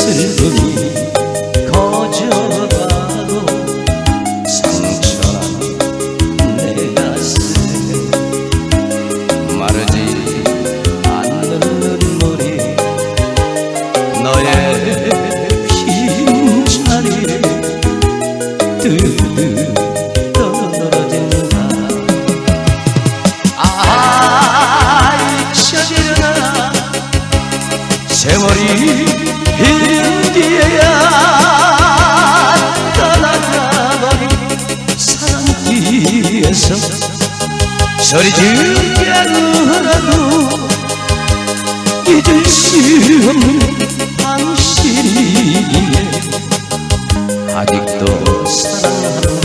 슬픔이 거져가고 상처난 내 가슴에 마르지 않는 눈물이 너의 빈자리에 뜨뜻 울면서 소리 질려라도 잊을 수 없는 당신이네. 아직도 사랑하는